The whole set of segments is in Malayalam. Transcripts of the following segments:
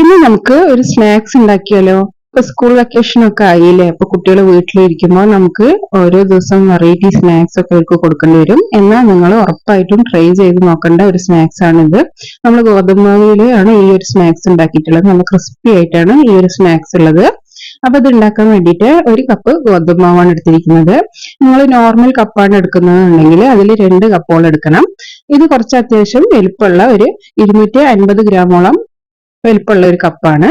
ഇനി നമുക്ക് ഒരു സ്നാക്സ് ഉണ്ടാക്കിയാലോ? ഇപ്പൊ സ്കൂൾ വെക്കേഷൻ ഒക്കെ ആയില്ലേ അപ്പൊ കുട്ടികൾ വീട്ടിലിരിക്കുമ്പോൾ നമുക്ക് ഓരോ ദിവസം വെറൈറ്റി സ്നാക്സ് ഒക്കെ അവർക്ക് കൊടുക്കേണ്ടി വരും. എന്നാൽ നിങ്ങൾ ഉറപ്പായിട്ടും ട്രൈ ചെയ്ത് നോക്കേണ്ട ഒരു സ്നാക്സ് ആണിത്. നമ്മൾ ഗോതമ്പാവിലാണ് ഈ ഒരു സ്നാക്സ് ഉണ്ടാക്കിയിട്ടുള്ളത്. നല്ല ക്രിസ്പി ആയിട്ടാണ് ഈ ഒരു സ്നാക്സ് ഉള്ളത്. അപ്പൊ ഇത് ഉണ്ടാക്കാൻ വേണ്ടിയിട്ട് ഒരു കപ്പ് ഗോതമ്പ് മാവാണ് എടുത്തിരിക്കുന്നത്. നിങ്ങൾ നോർമൽ കപ്പാണ് എടുക്കുന്നതെന്നുണ്ടെങ്കിൽ അതിൽ രണ്ട് കപ്പോളം എടുക്കണം. ഇത് കുറച്ച് അത്യാവശ്യം വലുപ്പമുള്ള ഒരു ഇരുന്നൂറ്റി അൻപത് ഗ്രാമോളം വലുപ്പമുള്ള ഒരു കപ്പാണ്.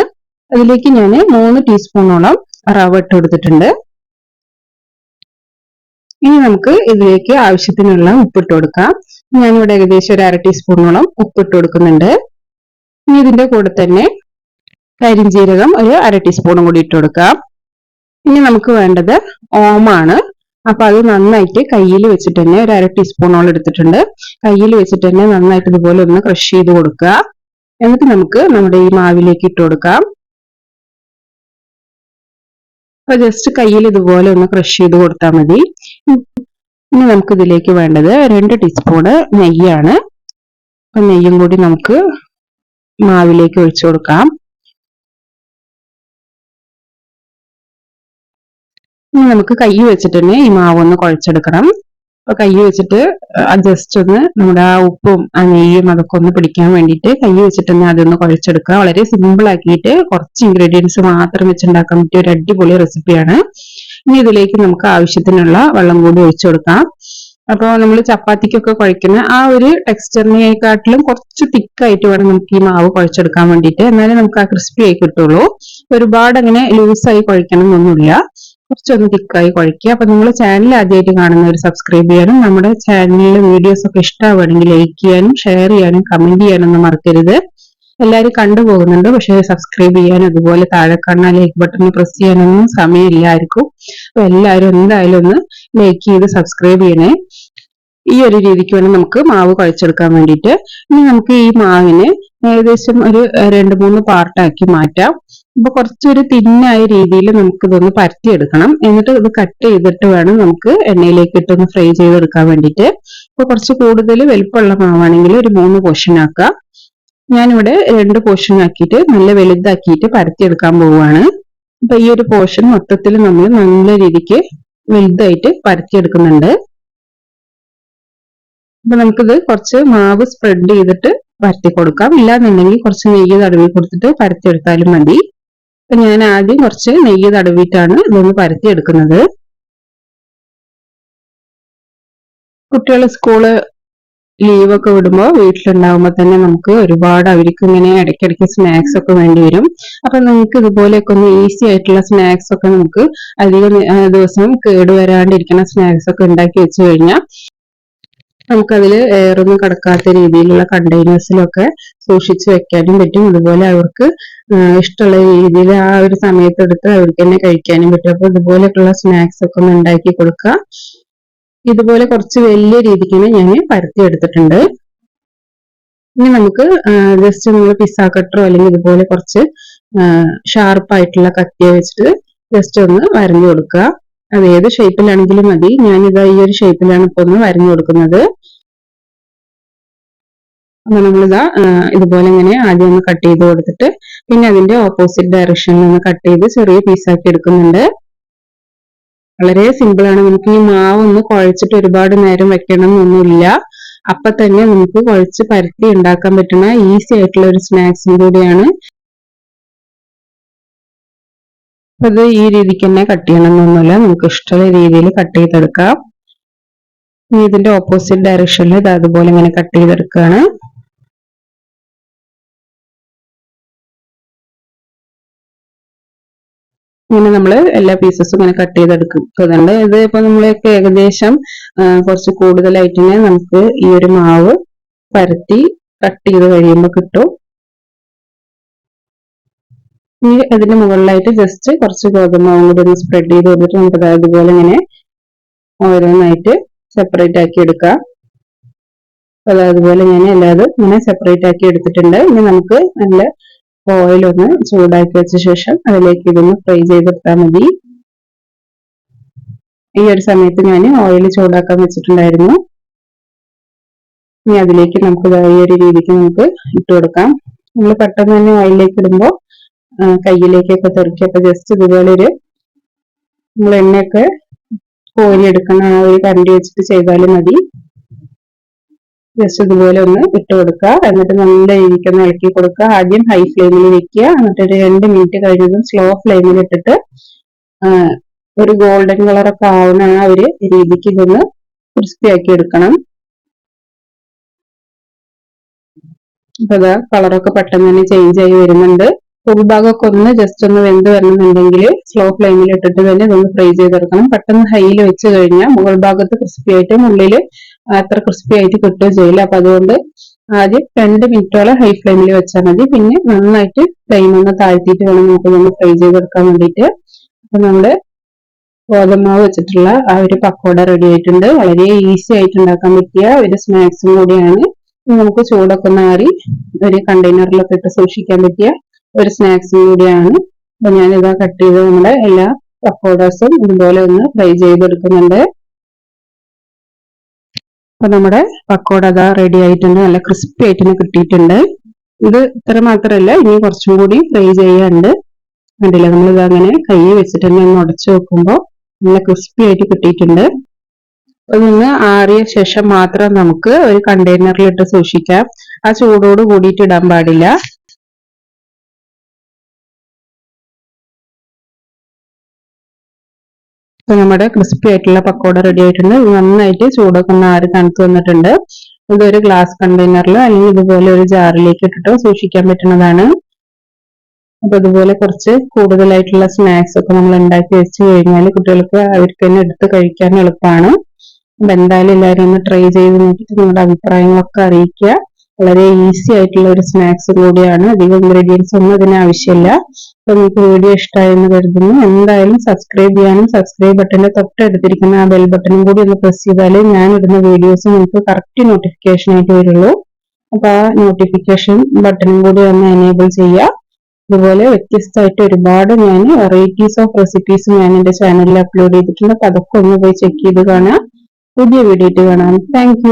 അതിലേക്ക് ഞാൻ മൂന്ന് ടീസ്പൂണോളം റവ ഇട്ട് കൊടുത്തിട്ടുണ്ട്. ഇനി നമുക്ക് ഇതിലേക്ക് ആവശ്യത്തിനുള്ള ഉപ്പിട്ട് കൊടുക്കാം. ഞാനിവിടെ ഏകദേശം ഒരു അര ടീസ്പൂണോളം ഉപ്പിട്ട് കൊടുക്കുന്നുണ്ട്. ഇനി ഇതിന്റെ കൂടെ തന്നെ കരിഞ്ജീരകം ഒരു അര ടീസ്പൂണും കൂടി ഇട്ട് കൊടുക്കാം. ഇനി നമുക്ക് വേണ്ടത് ഓമാണ്. അപ്പൊ അത് നന്നായിട്ട് കയ്യിൽ വെച്ചിട്ട് തന്നെ ഒരു അര ടീസ്പൂണോളം എടുത്തിട്ടുണ്ട്. കയ്യിൽ വെച്ചിട്ട് തന്നെ നന്നായിട്ട് ഇതുപോലെ ഒന്ന് ക്രഷ് ചെയ്ത് കൊടുക്കുക. എന്നിട്ട് നമുക്ക് നമ്മുടെ ഈ മാവിലേക്ക് ഇട്ട് കൊടുക്കാം. അപ്പൊ ജസ്റ്റ് കയ്യിൽ ഇതുപോലെ ഒന്ന് ക്രഷ് ചെയ്ത് കൊടുത്താൽ മതി. ഇനി നമുക്ക് ഇതിലേക്ക് വേണ്ടത് രണ്ട് ടീസ്പൂണ് നെയ്യാണ്. അപ്പൊ നെയ്യും കൂടി നമുക്ക് മാവിലേക്ക് ഒഴിച്ചു കൊടുക്കാം. ഇനി നമുക്ക് കൈ വെച്ചിട്ട് തന്നെ ഈ മാവ് ഒന്ന് കുഴച്ചെടുക്കണം. അപ്പൊ കൈ വെച്ചിട്ട് ജസ്റ്റ് ഒന്ന് നമ്മുടെ ആ ഉപ്പും ആ നെയ്യും അതൊക്കെ ഒന്ന് പിടിക്കാൻ വേണ്ടിയിട്ട് കൈ വെച്ചിട്ട് തന്നെ അതൊന്ന് കുഴച്ചെടുക്കുക. വളരെ സിമ്പിൾ ആക്കിയിട്ട് കുറച്ച് ഇൻഗ്രീഡിയൻസ് മാത്രം വെച്ചുണ്ടാക്കാൻ പറ്റിയ ഒരു അടിപൊളി റെസിപ്പിയാണ് ഇനി ഇതിലേക്ക് നമുക്ക് ആവശ്യത്തിനുള്ള വെള്ളം കൂടി ഒഴിച്ചു കൊടുക്കാം. അപ്പോൾ നമ്മൾ ചപ്പാത്തിക്കൊക്കെ കുഴക്കുന്ന ആ ഒരു ടെക്സ്ചറിനെക്കാട്ടിലും കുറച്ച് തിക്കായിട്ട് വേണം നമുക്ക് ഈ മാവ് കുഴച്ചെടുക്കാൻ വേണ്ടിയിട്ട്. എന്നാലേ നമുക്ക് ആ ക്രിസ്പി ആയി കിട്ടുള്ളൂ. ഒരുപാട് അങ്ങനെ ലൂസായി കുഴക്കണം എന്നൊന്നുമില്ല കുറച്ചൊന്ന് തിക്കായി കുഴക്കുക അപ്പൊ നിങ്ങൾ ചാനൽ ആദ്യമായിട്ട് കാണുന്നവർ സബ്സ്ക്രൈബ് ചെയ്യാനും നമ്മുടെ ചാനലിലെ വീഡിയോസ് ഒക്കെ ഇഷ്ടമാവുകയാണെങ്കിൽ ലൈക്ക് ചെയ്യാനും ഷെയർ ചെയ്യാനും കമന്റ് ചെയ്യാനൊന്നും മറക്കരുത്. എല്ലാവരും കണ്ടുപോകുന്നുണ്ട് പക്ഷെ സബ്സ്ക്രൈബ് ചെയ്യാനും അതുപോലെ താഴെ കാണുന്ന ലൈക്ക് ബട്ടൺ പ്രസ് ചെയ്യാനൊന്നും സമയമില്ല ആർക്കും അപ്പൊ എല്ലാവരും എന്തായാലും ഒന്ന് ലൈക്ക് ചെയ്ത് സബ്സ്ക്രൈബ് ചെയ്യണേ. ഈ ഒരു രീതിക്ക് വേണം നമുക്ക് മാവ് കുഴച്ചെടുക്കാൻ വേണ്ടിയിട്ട്. ഇനി നമുക്ക് ഈ മാവിന് ഏകദേശം ഒരു രണ്ട് മൂന്ന് പാർട്ടാക്കി മാറ്റാം. അപ്പൊ കുറച്ചൊരു തിന്നായ രീതിയിൽ നമുക്ക് ഇതൊന്ന് പരത്തിയെടുക്കണം. എന്നിട്ട് ഇത് കട്ട് ചെയ്തിട്ട് വേണം നമുക്ക് എണ്ണയിലേക്ക് ഇട്ടൊന്ന് ഫ്രൈ ചെയ്തെടുക്കാൻ വേണ്ടിയിട്ട്. അപ്പൊ കുറച്ച് കൂടുതൽ വലുപ്പമുള്ള മാവാണെങ്കിൽ ഒരു മൂന്ന് പോർഷൻ ആക്കാം ഞാനിവിടെ രണ്ട് പോർഷൻ ആക്കിയിട്ട് നല്ല വലുതാക്കിയിട്ട് പരത്തിയെടുക്കാൻ പോവുകയാണ്. അപ്പൊ ഈ ഒരു പോർഷൻ മൊത്തത്തിൽ നമ്മൾ നല്ല രീതിക്ക് വലുതായിട്ട് പരത്തിയെടുക്കുന്നുണ്ട്. അപ്പൊ നമുക്കിത് കുറച്ച് മാവ് സ്പ്രെഡ് ചെയ്തിട്ട് പരത്തി കൊടുക്കാം. ഇല്ലാന്നുണ്ടെങ്കിൽ കുറച്ച് നെയ്യ് തടവി കൊടുത്തിട്ട് പരത്തിയെടുത്താലും മതി. അപ്പൊ ഞാൻ ആദ്യം കുറച്ച് നെയ്യ് തടവിയിട്ടാണ് ഇതൊന്ന് പരത്തി എടുക്കുന്നത് കുട്ടികൾ സ്കൂൾ ലീവൊക്കെ വിടുമ്പോൾ വീട്ടിലുണ്ടാകുമ്പോൾ തന്നെ നമുക്ക് ഒരുപാട് അവർക്ക് ഇങ്ങനെ ഇടയ്ക്കിടയ്ക്ക് സ്നാക്സ് ഒക്കെ വേണ്ടി വരും. അപ്പൊ നിങ്ങൾക്ക് ഇതുപോലെയൊക്കെ ഒന്ന് ഈസി ആയിട്ടുള്ള സ്നാക്സ് ഒക്കെ നമുക്ക് അധികം ദിവസം കേടുവരാണ്ടിരിക്കുന്ന സ്നാക്സ് ഒക്കെ ഉണ്ടാക്കി വെച്ച് കഴിഞ്ഞാൽ നമുക്കതിൽ എയറൊന്നും കടക്കാത്ത രീതിയിലുള്ള കണ്ടെയ്നേഴ്സിലൊക്കെ സൂക്ഷിച്ചു വെക്കാനും പറ്റും. അതുപോലെ അവർക്ക് ഇഷ്ടമുള്ള രീതിയിൽ ആ ഒരു സമയത്തെടുത്ത് അവർക്ക് തന്നെ കഴിക്കാനും പറ്റും. അപ്പൊ ഇതുപോലെയൊക്കെയുള്ള സ്നാക്സ് ഒക്കെ ഒന്ന് ഉണ്ടാക്കി കൊടുക്കുക. ഇതുപോലെ കുറച്ച് വലിയ രീതിക്ക് ഞാൻ പരത്തി എടുത്തിട്ടുണ്ട്. ഇനി നമുക്ക് ജസ്റ്റ് നമ്മൾ പിസ്സ കട്ടറോ അല്ലെങ്കിൽ ഇതുപോലെ കുറച്ച് ഷാർപ്പായിട്ടുള്ള കത്തിയ വെച്ചിട്ട് ജസ്റ്റ് ഒന്ന് വരഞ്ഞു കൊടുക്കുക. അത് ഏത് ഷേപ്പിലാണെങ്കിലും മതി. ഞാനിത് ഈ ഒരു ഷേപ്പിലാണ് ഇപ്പൊ ഒന്ന് വരഞ്ഞു കൊടുക്കുന്നത്. അപ്പൊ നമ്മളിതാ ഇതുപോലെ ഇങ്ങനെ ആദ്യം ഒന്ന് കട്ട് ചെയ്ത് കൊടുത്തിട്ട് പിന്നെ അതിന്റെ ഓപ്പോസിറ്റ് ഡയറക്ഷനിൽ ഒന്ന് കട്ട് ചെയ്ത് ചെറിയ പീസാക്കി എടുക്കുന്നുണ്ട്. വളരെ സിമ്പിൾ ആണ്. നമുക്ക് ഈ മാവ് ഒന്ന് കുഴച്ചിട്ട് ഒരുപാട് നേരം വെക്കണം എന്നൊന്നുമില്ല അപ്പൊ തന്നെ നമുക്ക് കുഴച്ച് പരത്തി ഉണ്ടാക്കാൻ പറ്റുന്ന ഈസി ആയിട്ടുള്ള ഒരു സ്നാക്സും കൂടിയാണ്. അത് ഈ രീതിക്ക് തന്നെ കട്ട് ചെയ്യണമെന്നൊന്നുമില്ല. നമുക്ക് ഇഷ്ടമുള്ള രീതിയിൽ കട്ട് ചെയ്തെടുക്കാം. ഇതിന്റെ ഓപ്പോസിറ്റ് ഡയറക്ഷനിൽ ഇത് അതുപോലെ ഇങ്ങനെ കട്ട് ചെയ്തെടുക്കുകയാണ്. ഇങ്ങനെ നമ്മൾ എല്ലാ പീസസും ഇങ്ങനെ കട്ട് ചെയ്തെടുക്കും. അതുകൊണ്ട് ഇത് ഇപ്പൊ നമ്മളൊക്കെ ഏകദേശം കുറച്ച് കൂടുതലായിട്ട് തന്നെ നമുക്ക് ഈ ഒരു മാവ് പരത്തി കട്ട് ചെയ്ത് കഴിയുമ്പോൾ കിട്ടും. ഇനി അതിന്റെ മുകളിലായിട്ട് ജസ്റ്റ് കുറച്ച് ഗോതമാവും കൂടി ഒന്ന് സ്പ്രെഡ് ചെയ്ത് കൊടുത്തിട്ട് നമുക്ക് അതുപോലെ ഇങ്ങനെ ഓരോന്നായിട്ട് സെപ്പറേറ്റ് ആക്കി എടുക്കാം. അപ്പൊ അതുപോലെ ഞാൻ എല്ലാതും ഇങ്ങനെ സെപ്പറേറ്റ് ആക്കി എടുത്തിട്ടുണ്ട്. ഇനി നമുക്ക് നല്ല ഓയിൽ ഒന്ന് ചൂടാക്കി വെച്ച ശേഷം അതിലേക്ക് ഇതൊന്ന് ഫ്രൈ ചെയ്തെടുത്താൽ മതി. ഈ ഒരു സമയത്ത് ഞാൻ ഓയിൽ ചൂടാക്കാൻ വെച്ചിട്ടുണ്ടായിരുന്നു. ഇനി അതിലേക്ക് നമുക്ക് ഈ ഒരു രീതിക്ക് നമുക്ക് ഇട്ട് കൊടുക്കാം. നമ്മൾ പെട്ടെന്ന് തന്നെ ഓയിലേക്ക് ഇടുമ്പോൾ കയ്യിലേക്കൊക്കെ തെറിക്കും അപ്പൊ ജസ്റ്റ് ഇതുപോലെ ഒരു നമ്മൾ എണ്ണയൊക്കെ കോരിയെടുക്കുന്ന ആ ഒരു കണ്ടി വെച്ചിട്ട് ചെയ്താലും മതി. ജസ്റ്റ് ഇതുപോലെ ഒന്ന് ഇട്ട് കൊടുക്കുക. എന്നിട്ട് നല്ല രീതിക്ക് ഒന്ന് ഇളക്കി കൊടുക്കുക. ആദ്യം ഹൈ ഫ്ലെയിമിൽ വെക്കുക. എന്നിട്ട് ഒരു രണ്ട് മിനിറ്റ് കഴിഞ്ഞതും സ്ലോ ഫ്ലെയിമിൽ ഇട്ടിട്ട് ഒരു ഗോൾഡൻ കളറൊക്കെ ആവുന്ന ആ ഒരു രീതിക്ക് ഇതൊന്ന് ക്രിസ്പി ആക്കി എടുക്കണം. അപ്പൊ അതാ കളറൊക്കെ പെട്ടെന്ന് തന്നെ ചേഞ്ച് ആയി വരുന്നുണ്ട്. ഉൾഭാഗമൊക്കെ ഒന്ന് ജസ്റ്റ് ഒന്ന് വെന്ത് വരണമെന്നുണ്ടെങ്കിൽ സ്ലോ ഫ്ലെയിമിൽ ഇട്ടിട്ട് തന്നെ ഇതൊന്ന് ഫ്രൈ ചെയ്തെടുക്കണം. പെട്ടെന്ന് ഹൈയിൽ വെച്ച് കഴിഞ്ഞാൽ മുകൾ ഭാഗത്ത് ക്രിസ്പി ആയിട്ട് ഉള്ളിൽ അത്ര ക്രിസ്പി ആയിട്ട് കിട്ടുകയും ചെയ്യില്ല. അപ്പൊ അതുകൊണ്ട് ആദ്യം രണ്ട് മിനിറ്റോളം ഹൈ ഫ്ലെയിമിൽ വെച്ചാൽ മതി. പിന്നെ നന്നായിട്ട് ഫ്ലെയിം ഒന്ന് താഴ്ത്തിയിട്ട് വേണം നമുക്ക് ഇതൊന്ന് ഫ്രൈ ചെയ്തെടുക്കാൻ വേണ്ടിയിട്ട്. അപ്പൊ നമ്മൾ ഗോതമാവ് വെച്ചിട്ടുള്ള ആ ഒരു പക്കോട റെഡി ആയിട്ടുണ്ട്. വളരെ ഈസി ആയിട്ട് ഉണ്ടാക്കാൻ പറ്റിയ ഒരു സ്നാക്സും കൂടിയാണ്. നമുക്ക് ചൂടൊക്കെ മാറി ഒരു കണ്ടെയ്നറിലൊക്കെ ഇട്ട് സൂക്ഷിക്കാൻ പറ്റിയ ഒരു സ്നാക്സും കൂടിയാണ്. അപ്പൊ ഞാനിതാ കട്ട് ചെയ്ത് നമ്മുടെ എല്ലാ പക്കോഡേഴ്സും ഇതുപോലെ ഒന്ന് ഫ്രൈ ചെയ്തെടുക്കുന്നുണ്ട്. അപ്പൊ നമ്മുടെ പക്കോട അതാ റെഡി ആയിട്ടുണ്ട്. നല്ല ക്രിസ്പി ആയിട്ട് കിട്ടിയിട്ടുണ്ട്. ഇത് ഇത്ര മാത്രമല്ല ഇനി കുറച്ചും കൂടി ഫ്രൈ ചെയ്യാനുണ്ട്. കണ്ടില്ല? നമ്മളിത് അങ്ങനെ കൈ വെച്ചിട്ട് തന്നെ ഒന്ന് ഉടച്ചു വെക്കുമ്പോൾ നല്ല ക്രിസ്പി ആയിട്ട് കിട്ടിയിട്ടുണ്ട്. അതൊന്ന് ആറിയ ശേഷം മാത്രം നമുക്ക് ഒരു കണ്ടെയ്നറിൽ ഇട്ട് സൂക്ഷിക്കാം. ആ ചൂടോട് കൂടിയിട്ട് ഇടാൻ പാടില്ല. ഇപ്പൊ നമ്മുടെ ക്രിസ്പി ആയിട്ടുള്ള പക്കോട റെഡി ആയിട്ടുണ്ട്. നന്നായിട്ട് ചൂടൊക്കെ ഒന്ന് ആറി തണുത്ത് വന്നിട്ടുണ്ട്. ഇതൊരു ഗ്ലാസ് കണ്ടെയ്നറിൽ അല്ലെങ്കിൽ ഇതുപോലെ ഒരു ജാറിലേക്ക് ഇട്ടിട്ട് സൂക്ഷിക്കാൻ പറ്റുന്നതാണ്. അപ്പൊ അതുപോലെ കുറച്ച് കൂടുതലായിട്ടുള്ള സ്നാക്സ് ഒക്കെ നമ്മൾ ഉണ്ടാക്കി വെച്ച് കഴിഞ്ഞാൽ കുട്ടികൾക്ക് അവർക്ക് തന്നെ എടുത്ത് കഴിക്കാൻ എളുപ്പമാണ്. അപ്പൊ എന്തായാലും എല്ലാവരും ഒന്ന് ട്രൈ ചെയ്ത് നോക്കിയിട്ട് നിങ്ങളുടെ അഭിപ്രായങ്ങളൊക്കെ അറിയിക്കുക. വളരെ ഈസി ആയിട്ടുള്ള ഒരു സ്നാക്സ് കൂടിയാണ്. അധികം ഇൻഗ്രീഡിയൻസ് ഒന്നും ഇതിന് ആവശ്യമില്ല. അപ്പൊ നിങ്ങൾക്ക് വീഡിയോ ഇഷ്ടമായെന്ന് കരുതുന്നു. എന്തായാലും സബ്സ്ക്രൈബ് ചെയ്യാനും സബ്സ്ക്രൈബ് ബട്ടന്റെ തൊട്ടടുത്തിരിക്കുന്ന ആ ബെൽ ബട്ടണും കൂടി ഒന്ന് പ്രസ് ചെയ്താൽ ഞാൻ ഇടുന്ന വീഡിയോസ് നിങ്ങൾക്ക് കറക്റ്റ് നോട്ടിഫിക്കേഷൻ ആയിട്ട് വരുള്ളൂ. അപ്പൊ ആ നോട്ടിഫിക്കേഷൻ ബട്ടണും കൂടി ഒന്ന് എനേബിൾ ചെയ്യുക. അതുപോലെ വ്യത്യസ്തമായിട്ട് ഒരുപാട് ഞാൻ വെറൈറ്റീസ് ഓഫ് റെസിപ്പീസ് ഞാൻ എന്റെ ചാനലിൽ അപ്ലോഡ് ചെയ്തിട്ടുണ്ട്. അപ്പൊ അതൊക്കെ ഒന്ന് പോയി ചെക്ക് ചെയ്ത് കാണാം പുതിയ വീഡിയോ കാണാം. താങ്ക്